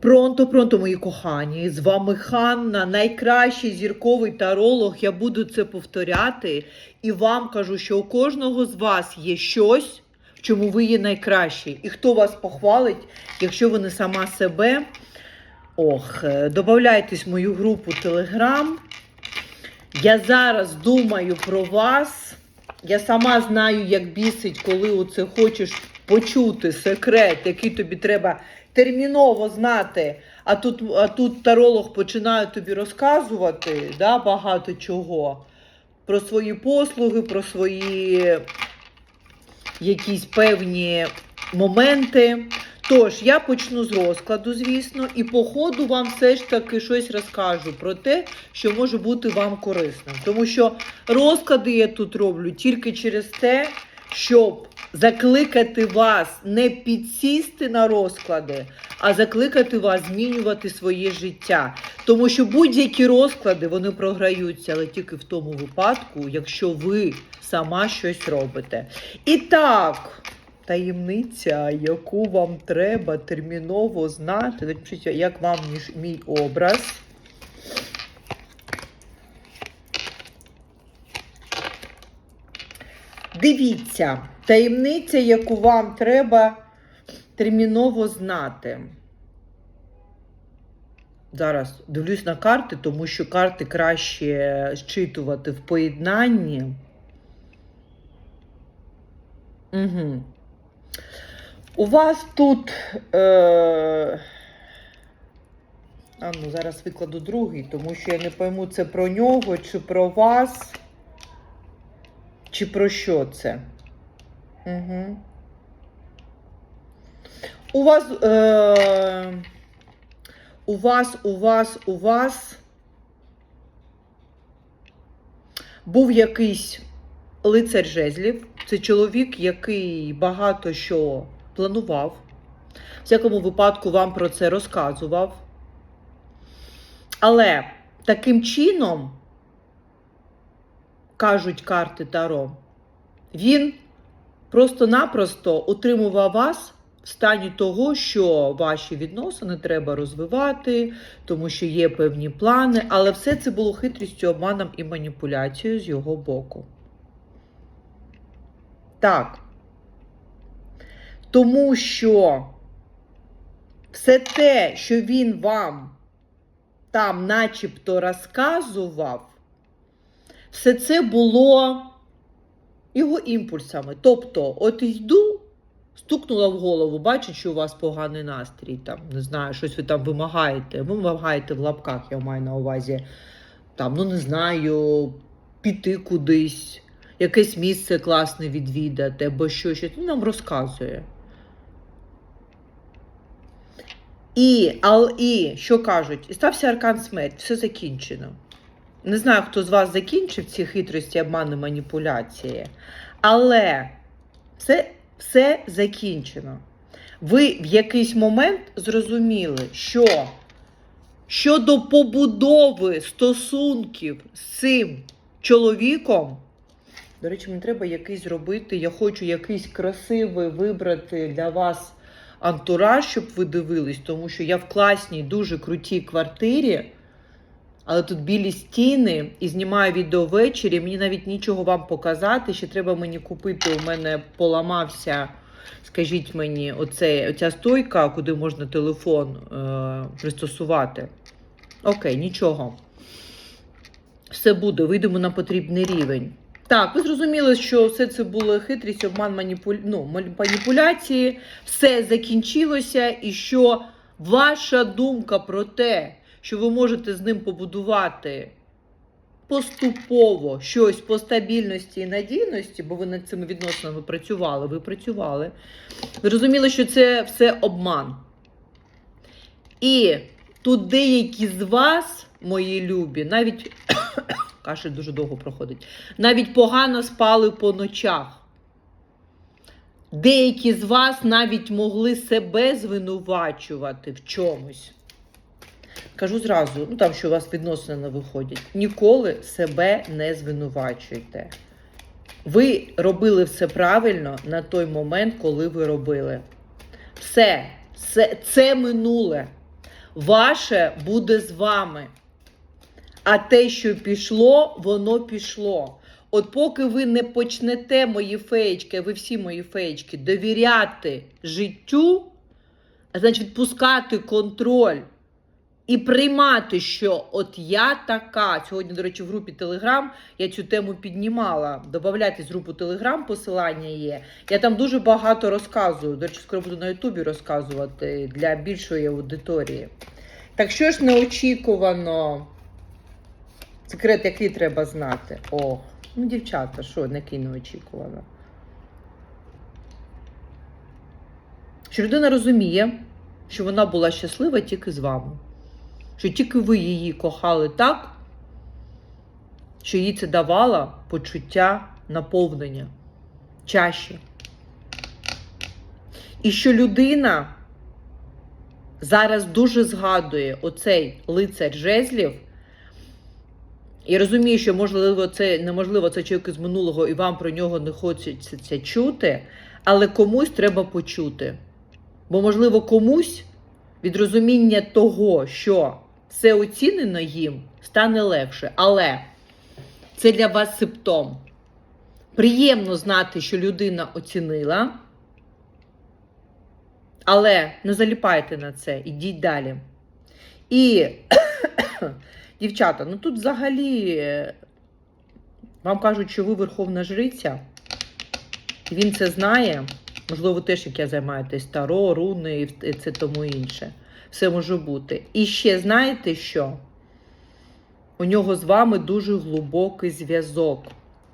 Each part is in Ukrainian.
Пронто, пронто, мої кохані, з вами Ханна, найкращий зірковий таролог. Я буду це повторяти і вам кажу, що у кожного з вас є щось, в чому ви є найкращий. І хто вас похвалить, якщо ви не сама себе. Ох, е, в мою групу Телеграм. Я зараз думаю про вас. Я сама знаю, як бісить, коли оце хочеш почути секрет, який тобі треба терміново знати. А тут, а тут таролог починає тобі розказувати да, багато чого. Про свої послуги, про свої якісь певні моменти. Тож, я почну з розкладу, звісно, і по ходу вам все ж таки щось розкажу про те, що може бути вам корисним. Тому що розклади я тут роблю тільки через те, щоб закликати вас не підсісти на розклади, а закликати вас змінювати своє життя. Тому що будь-які розклади вони програються, але тільки в тому випадку, якщо ви сама щось робите. І так. Таємниця, яку вам треба терміново знати. Як вам між- мій образ. Дивіться, таємниця, яку вам треба терміново знати. Зараз дивлюсь на карти, тому що карти краще зчитувати в поєднанні. Угу. У вас тут. Е... А ну, зараз викладу другий, тому що я не пойму, це про нього, чи про вас, чи про що це. Угу. У вас. Е... У вас, у вас, у вас був якийсь лицар жезлів. Це чоловік, який багато що планував. В всякому випадку вам про це розказував. Але таким чином, кажуть карти Таро, він просто-напросто утримував вас в стані того, що ваші відносини треба розвивати, тому що є певні плани, але все це було хитрістю, обманом і маніпуляцією з його боку. Так. Тому що все те, що він вам там начебто розказував, все це було його імпульсами. Тобто, от йду, стукнула в голову, бачить, що у вас поганий настрій, там, не знаю, щось ви там вимагаєте. Ви вимагаєте в лапках, я маю на увазі, там, ну не знаю, піти кудись якесь місце класне відвідати, або що щось він нам розказує. І, ал, і що кажуть? І стався аркан смерть, все закінчено. Не знаю, хто з вас закінчив ці хитрості, обмани, маніпуляції, але це все закінчено. Ви в якийсь момент зрозуміли, що щодо побудови стосунків з цим чоловіком, до речі, мені треба якийсь зробити. Я хочу якийсь красивий вибрати для вас антураж, щоб ви дивились, тому що я в класній, дуже крутій квартирі, але тут білі стіни і знімаю відео ввечері. Мені навіть нічого вам показати. Ще треба мені купити. У мене поламався, скажіть мені, оце, оця стойка, куди можна телефон е, пристосувати. Окей, нічого. Все буде, вийдемо на потрібний рівень. Так, ви зрозуміли, що все це було хитрість, обман маніпуль... ну, маніпуляції, все закінчилося, і що ваша думка про те, що ви можете з ним побудувати поступово щось по стабільності і надійності, бо ви над цими відносинами працювали, ви працювали. Ви розуміли, що це все обман. І тут деякі з вас, мої любі, навіть кашель дуже довго проходить, навіть погано спали по ночах. Деякі з вас навіть могли себе звинувачувати в чомусь. Кажу зразу, ну там, що у вас відносини не виходять. Ніколи себе не звинувачуйте. Ви робили все правильно на той момент, коли ви робили. Все, це, це минуле. Ваше буде з вами. А те, що пішло, воно пішло. От поки ви не почнете мої феєчки, ви всі мої феєчки, довіряти життю, значить відпускати контроль і приймати, що от я така. Сьогодні, до речі, в групі Телеграм я цю тему піднімала. Добавляйтесь в групу Телеграм, посилання є. Я там дуже багато розказую. До речі, скоро буду на Ютубі розказувати для більшої аудиторії. Так що ж неочікувано? Секрет, який треба знати. О, ну, дівчата, що, який неочікувано? Що людина розуміє, що вона була щаслива тільки з вами. Що тільки ви її кохали так, що їй це давало почуття наповнення чаще. І що людина зараз дуже згадує оцей лицар жезлів. І розумію, що можливо це неможливо, це чоловік з минулого, і вам про нього не хочеться чути, але комусь треба почути. Бо, можливо, комусь від розуміння того, що все оцінено їм, стане легше. Але це для вас симптом. Приємно знати, що людина оцінила, але не заліпайте на це, ідіть далі. І, дівчата, ну тут взагалі вам кажуть, що ви верховна жриця, він це знає. Можливо, теж, як я займаєтесь, таро, руни і це тому інше. Все може бути. І ще знаєте що? У нього з вами дуже глибокий зв'язок.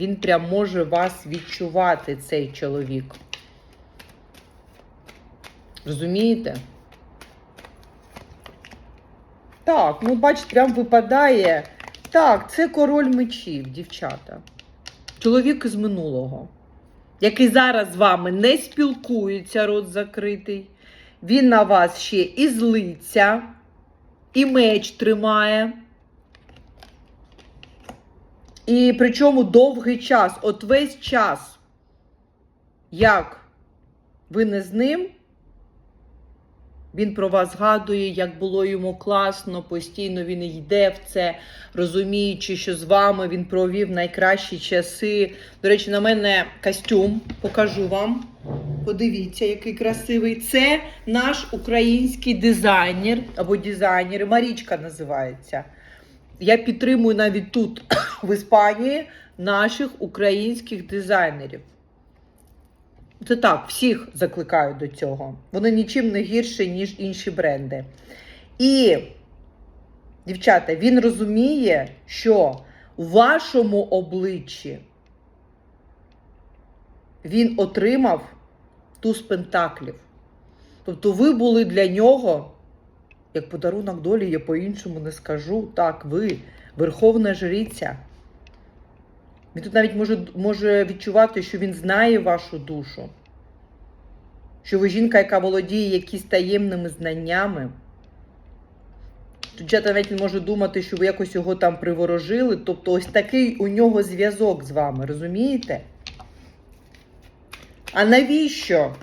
Він прям може вас відчувати, цей чоловік. Розумієте? Так, ну бачите, прям випадає. Так, це король мечів, дівчата. Чоловік із минулого, який зараз з вами не спілкується, рот закритий. Він на вас ще і злиться, і меч тримає. І причому довгий час, от весь час, як? Ви не з ним, він про вас згадує, як було йому класно, постійно він йде в це, розуміючи, що з вами він провів найкращі часи. До речі, на мене костюм покажу вам. Подивіться, який красивий. Це наш український дизайнер або дизайнер, Марічка називається. Я підтримую навіть тут, в Іспанії, наших українських дизайнерів. Це так, всіх закликаю до цього. Вони нічим не гірші, ніж інші бренди. І, дівчата, він розуміє, що у вашому обличчі він отримав туз пентаклів. Тобто ви були для нього, як подарунок долі, я по-іншому не скажу. Так, ви верховна жриця. Він тут навіть може, може відчувати, що він знає вашу душу. Що ви жінка, яка володіє якісь таємними знаннями. Тут навіть не може думати, що ви якось його там приворожили. Тобто ось такий у нього зв'язок з вами, розумієте? А навіщо,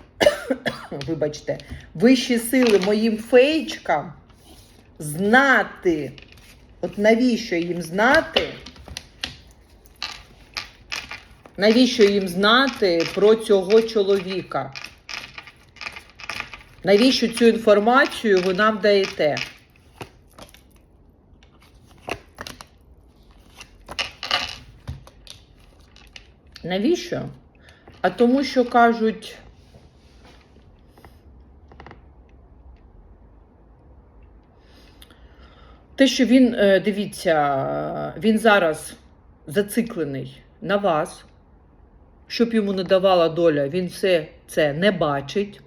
вибачте, вищі сили моїм фейчкам знати? От навіщо їм знати? Навіщо їм знати про цього чоловіка? Навіщо цю інформацію ви нам даєте? Навіщо? А тому, що кажуть. Те, що він, е, дивіться, він зараз зациклений на вас, щоб йому не давала доля, він все це не бачить.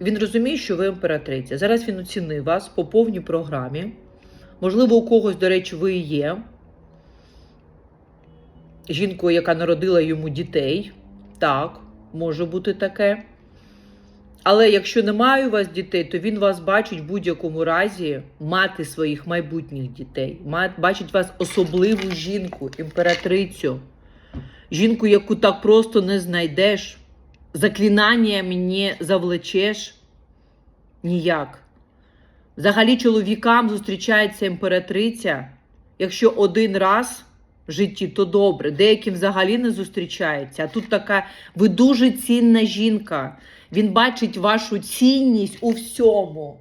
Він розуміє, що ви імператриця. Зараз він оцінив вас по повній програмі. Можливо, у когось, до речі, ви є жінкою, яка народила йому дітей. Так, може бути таке. Але якщо немає у вас дітей, то він вас бачить в будь-якому разі мати своїх майбутніх дітей. Бачить вас особливу жінку, імператрицю. Жінку, яку так просто не знайдеш. Заклинання мені завлечеш ніяк. Взагалі, чоловікам зустрічається імператриця, якщо один раз в житті, то добре. Деяким взагалі не зустрічається. А тут така, ви дуже цінна жінка. Він бачить вашу цінність у всьому.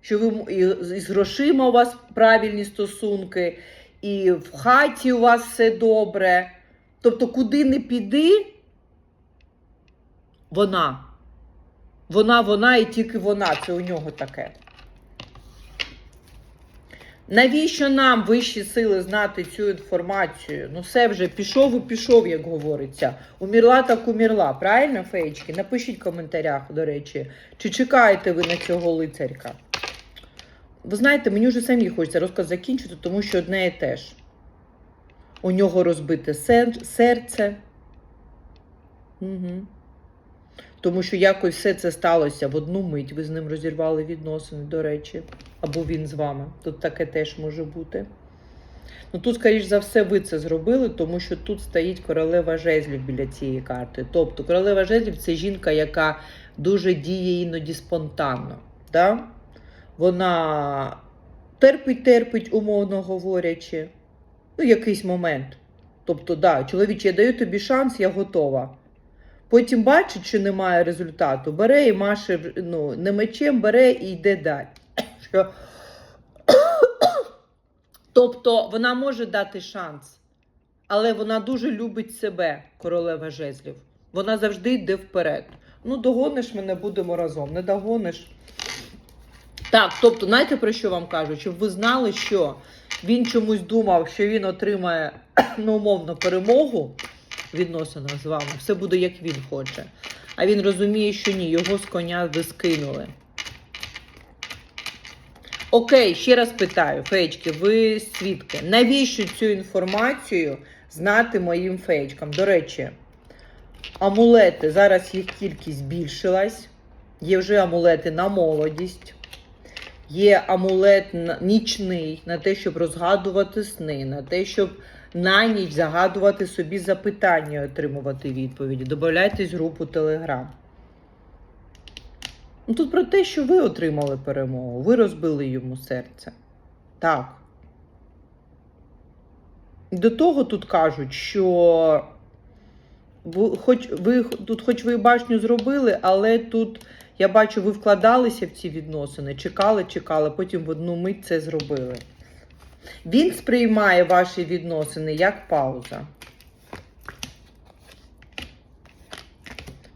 Що ви і з грошима у вас правильні стосунки, і в хаті у вас все добре. Тобто, куди не піди, вона. Вона, вона і тільки вона. Це у нього таке. Навіщо нам вищі сили знати цю інформацію? Ну, все вже пішов і пішов, як говориться. Умірла так умірла. Правильно, феєчки? Напишіть в коментарях, до речі, чи чекаєте ви на цього лицарька? Ви знаєте, мені вже самі хочеться розказ закінчити, тому що одне і те ж. У нього розбите серце. Угу. Тому що якось все це сталося в одну мить. Ви з ним розірвали відносини, до речі. Або він з вами. Тут таке теж може бути. Ну тут, скоріш за все, ви це зробили, тому що тут стоїть королева жезлів біля цієї карти. Тобто королева жезлів це жінка, яка дуже діє іноді спонтанно. Да? Вона терпить, терпить, умовно говорячи. Ну, якийсь момент. Тобто, да, чоловіче, я даю тобі шанс, я готова. Потім бачить, що немає результату, бере і маше ну, не мечем, бере і йде далі. Що... Тобто вона може дати шанс, але вона дуже любить себе, королева жезлів. Вона завжди йде вперед. Ну, догониш мене, будемо разом. Не догониш. Так, тобто, знаєте про що вам кажу? Щоб ви знали, що він чомусь думав, що він отримає ну, умовно перемогу в з вами. Все буде як він хоче. А він розуміє, що ні, його з коня ви скинули. Окей, ще раз питаю, феєчки, ви свідки. Навіщо цю інформацію знати моїм феєчкам? До речі, амулети, зараз їх кількість збільшилась. Є вже амулети на молодість. Є амулет нічний на те, щоб розгадувати сни, на те, щоб на ніч загадувати собі запитання, отримувати відповіді. Добавляйтесь в групу Телеграм. Ну, тут про те, що ви отримали перемогу, ви розбили йому серце. Так. До того тут кажуть, що ви, хоч, ви тут, хоч ви башню зробили, але тут я бачу, ви вкладалися в ці відносини, чекали, чекали, потім в одну мить це зробили. Він сприймає ваші відносини як пауза.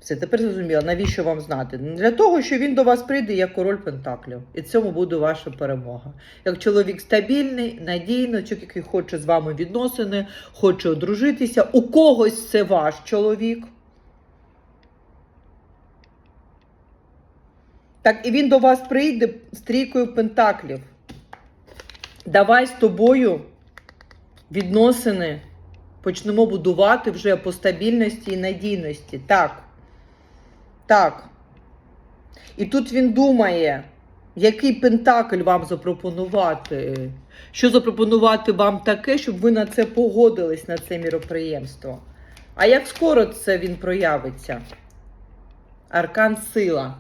Все, тепер зрозуміло, навіщо вам знати? Для того, що він до вас прийде як король Пентаклів. І цьому буде ваша перемога. Як чоловік стабільний, надійний, чоловік, який хоче з вами відносини, хоче одружитися. У когось це ваш чоловік. Так, і він до вас прийде з трійкою пентаклів. Давай з тобою відносини почнемо будувати вже по стабільності і надійності. Так. Так. І тут він думає, який пентакль вам запропонувати. Що запропонувати вам таке, щоб ви на це погодились, на це міроприємство. А як скоро це він проявиться? Аркан сила.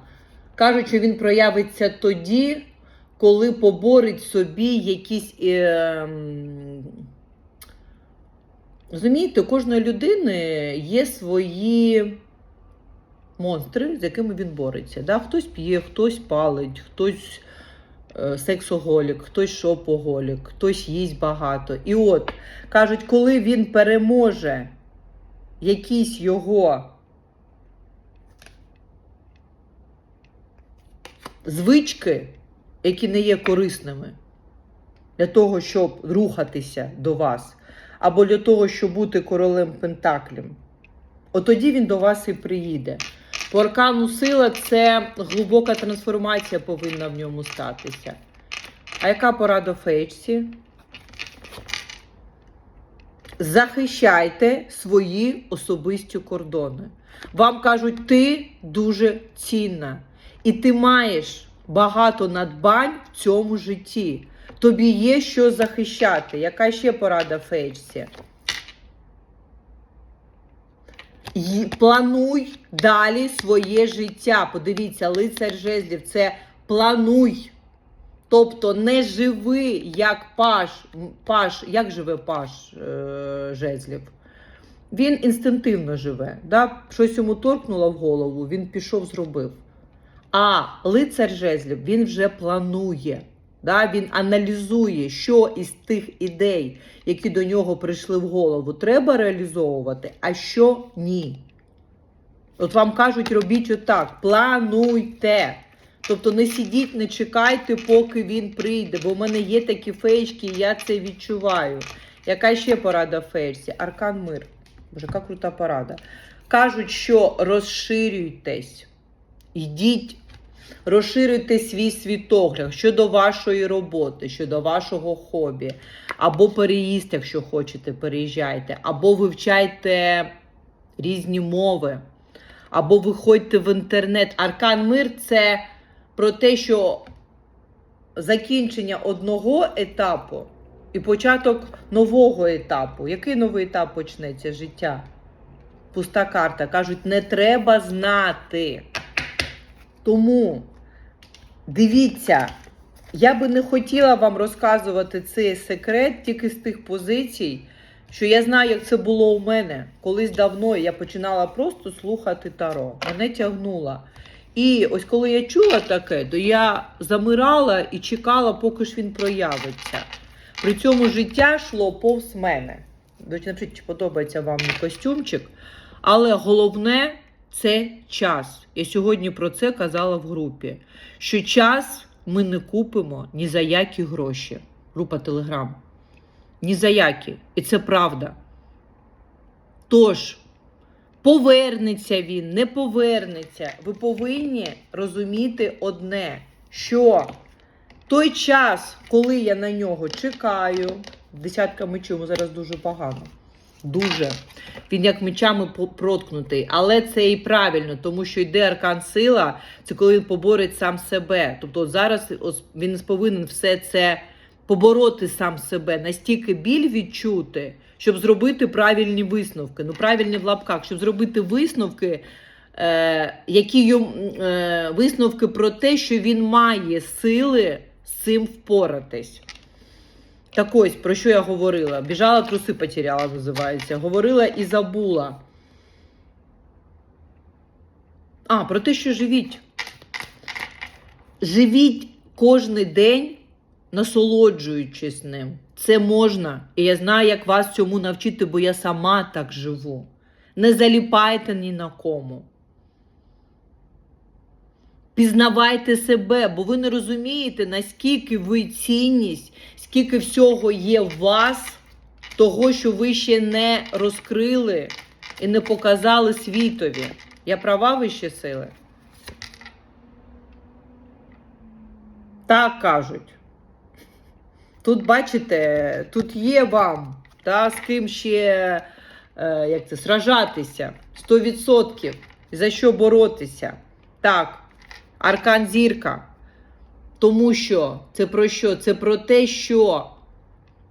Кажуть, що він проявиться тоді, коли поборить собі якісь. Е, розумієте, у кожної людини є свої монстри, з якими він бореться. Да? Хтось п'є, хтось палить, хтось е, сексоголік, хтось шопоголік, хтось їсть багато. І от кажуть, коли він переможе якісь його звички, які не є корисними для того, щоб рухатися до вас, або для того, щоб бути королем Пентаклем, от тоді він до вас і приїде. По аркану сила це глибока трансформація повинна в ньому статися. А яка порада фейчці? Захищайте свої особисті кордони. Вам кажуть, ти дуже цінна. І ти маєш багато надбань в цьому житті. Тобі є що захищати. Яка ще порада фейчці? Плануй далі своє життя. Подивіться, лицар жезлів це плануй. Тобто не живи як паш, паш як живе паш е, жезлів. Він інстинктивно живе. Да? Щось йому торкнуло в голову, він пішов, зробив. А лицар жезлів він вже планує. Да? Він аналізує, що із тих ідей, які до нього прийшли в голову, треба реалізовувати, а що ні. От вам кажуть, робіть отак, плануйте. Тобто не сидіть, не чекайте, поки він прийде, бо в мене є такі феєчки, і я це відчуваю. Яка ще порада в? Аркан мир. Боже, яка крута порада. Кажуть, що розширюйтесь, йдіть, розширюйте свій світогляд щодо вашої роботи, щодо вашого хобі, або переїзд, якщо хочете, переїжджайте, або вивчайте різні мови, або виходьте в інтернет. Аркан мир це про те, що закінчення одного етапу і початок нового етапу. Який новий етап почнеться життя? Пуста карта. Кажуть, не треба знати. Тому дивіться, я би не хотіла вам розказувати цей секрет тільки з тих позицій, що я знаю, як це було у мене. Колись давно я починала просто слухати таро. Мене тягнуло. І ось коли я чула таке, то я замирала і чекала, поки ж він проявиться. При цьому життя йшло повз мене. Напишіть, чи подобається вам костюмчик. Але головне це час. Я сьогодні про це казала в групі. Що час ми не купимо ні за які гроші. Група Телеграм. Ні за які. І це правда. Тож, повернеться він, не повернеться. Ви повинні розуміти одне, що той час, коли я на нього чекаю, десятка мечів зараз дуже погано. Дуже. Він як мечами проткнутий. Але це і правильно, тому що йде аркан сила, це коли він поборить сам себе. Тобто зараз він повинен все це побороти сам себе, настільки біль відчути, щоб зробити правильні висновки. Ну, правильні в лапках, щоб зробити висновки, е, які йому, е, висновки про те, що він має сили з цим впоратись. Так ось, про що я говорила? Біжала, труси потеряла, називається. Говорила і забула. А, про те, що живіть. Живіть кожний день, насолоджуючись ним. Це можна. І я знаю, як вас цьому навчити, бо я сама так живу. Не заліпайте ні на кому. Пізнавайте себе, бо ви не розумієте, наскільки ви цінність, скільки всього є в вас, того, що ви ще не розкрили і не показали світові. Я права вищі сили? Так кажуть. Тут, бачите, тут є вам, та, з ким ще е, як це, сражатися 100%. За що боротися? Так. Аркан зірка. Тому що це про що? Це про те, що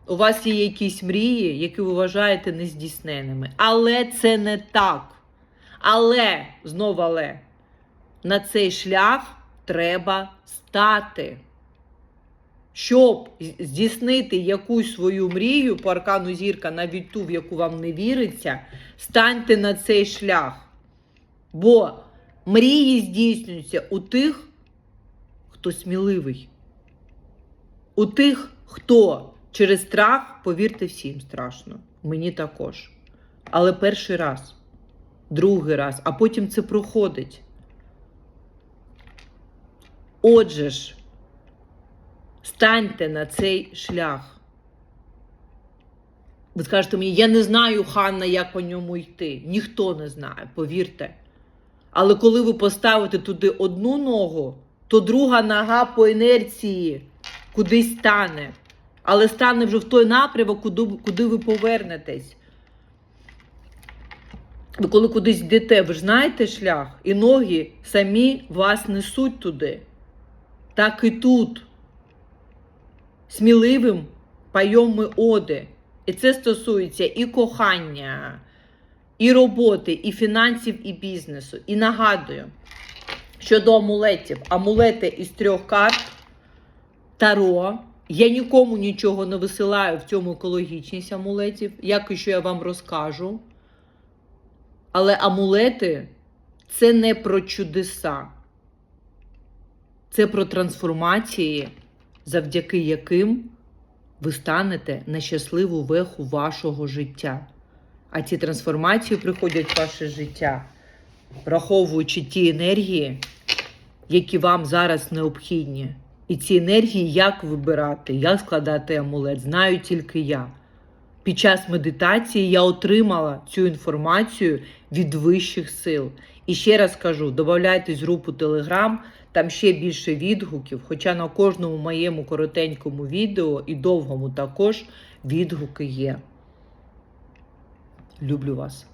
у вас є якісь мрії, які ви вважаєте нездійсненними. Але це не так. Але, знову але, на цей шлях треба стати. Щоб здійснити якусь свою мрію по аркану зірка, навіть ту, в яку вам не віриться, станьте на цей шлях. Бо мрії здійснюються у тих, хто сміливий. У тих, хто через страх, повірте, всім страшно. Мені також. Але перший раз, другий раз, а потім це проходить. Отже ж, станьте на цей шлях. Ви скажете мені, я не знаю, Ханна, як по ньому йти. Ніхто не знає, повірте. Але коли ви поставите туди одну ногу, то друга нога по інерції кудись стане. Але стане вже в той напрямок, куди, куди ви повернетесь. Ви коли кудись йдете, ви ж знаєте шлях, і ноги самі вас несуть туди. Так і тут. Сміливим пайом ми оди. І це стосується і кохання, і роботи, і фінансів, і бізнесу. І нагадую, щодо амулетів, амулети із трьох карт Таро. Я нікому нічого не висилаю в цьому екологічність амулетів, як і що я вам розкажу. Але амулети це не про чудеса, це про трансформації, завдяки яким ви станете на щасливу веху вашого життя. А ці трансформації приходять в ваше життя, враховуючи ті енергії, які вам зараз необхідні. І ці енергії як вибирати, як складати амулет, знаю тільки я. Під час медитації я отримала цю інформацію від вищих сил. І ще раз кажу: додайтесь в групу Telegram, там ще більше відгуків. Хоча на кожному моєму коротенькому відео і довгому також відгуки є. Люблю вас.